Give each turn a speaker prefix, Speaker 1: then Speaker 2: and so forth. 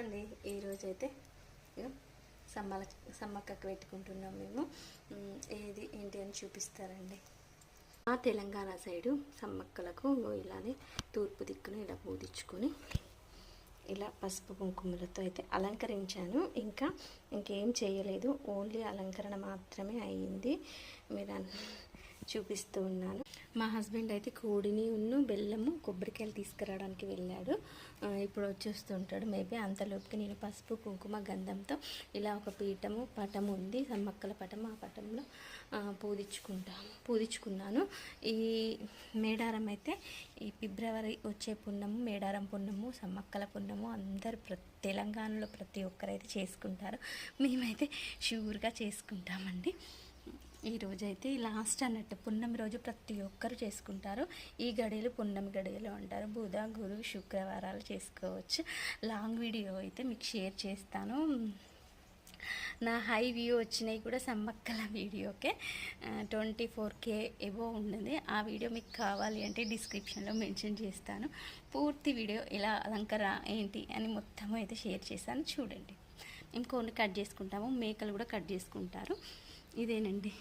Speaker 1: అండి. ఈరోజు అయితే ఇక సమ్మల సమ్మక్కకు పెట్టుకుంటున్నాం మేము. ఏది ఏంటి అని చూపిస్తారండి. ఆ తెలంగాణ సైడు సమ్మక్కలకు ఇలానే తూర్పు దిక్కును ఇలా పూదించుకొని ఇలా పసుపు కుంకుమలతో అయితే అలంకరించాను. ఇంకా ఇంకేం చేయలేదు. ఓన్లీ అలంకరణ మాత్రమే అయ్యింది మీరు చూపిస్తూ ఉన్నాను. మా హస్బెండ్ అయితే కోడిని ఉన్ను బెల్లము కొబ్బరికాయలు తీసుకురావడానికి వెళ్ళాడు. ఇప్పుడు వచ్చేస్తుంటాడు. మేబీ అంతలోపుకి నేను పసుపు కుంకుమ గంధంతో ఇలా ఒక పీఠము పటం ఉంది. సమ్మక్కల పటం ఆ పటంలో ఆ, పూజించుకున్నాను ఈ మేడారం అయితే ఈ ఫిబ్రవరి వచ్చే పున్నము మేడారం పున్నము సమ్మక్కల పున్నము అందరు ప్ర తెలంగాణలో ప్రతి ఒక్కరైతే చేసుకుంటారు. మేమైతే షూర్గా చేసుకుంటామండి. ఈరోజు అయితే లాస్ట్ అన్నట్టు పున్నమి రోజు ప్రతి ఒక్కరు చేసుకుంటారు. ఈ గడియలు పున్నమి గడియలు అంటారు. బుధ గురు శుక్రవారాలు చేసుకోవచ్చు. లాంగ్ వీడియో అయితే మీకు షేర్ చేస్తాను. నా హై వ్యూ వచ్చినాయి కూడా సమ్మక్కల వీడియోకే ట్వంటీ ఫోర్ కే ఎబో ఉన్నది. ఆ వీడియో మీకు కావాలి అంటే డిస్క్రిప్షన్లో మెన్షన్ చేస్తాను. పూర్తి వీడియో ఎలా అలంకర ఏంటి అని మొత్తం అయితే షేర్ చేశాను. చూడండి. మేము కొన్ని కట్ చేసుకుంటాము. మేకలు కూడా కట్ చేసుకుంటారు. ఇదేనండి.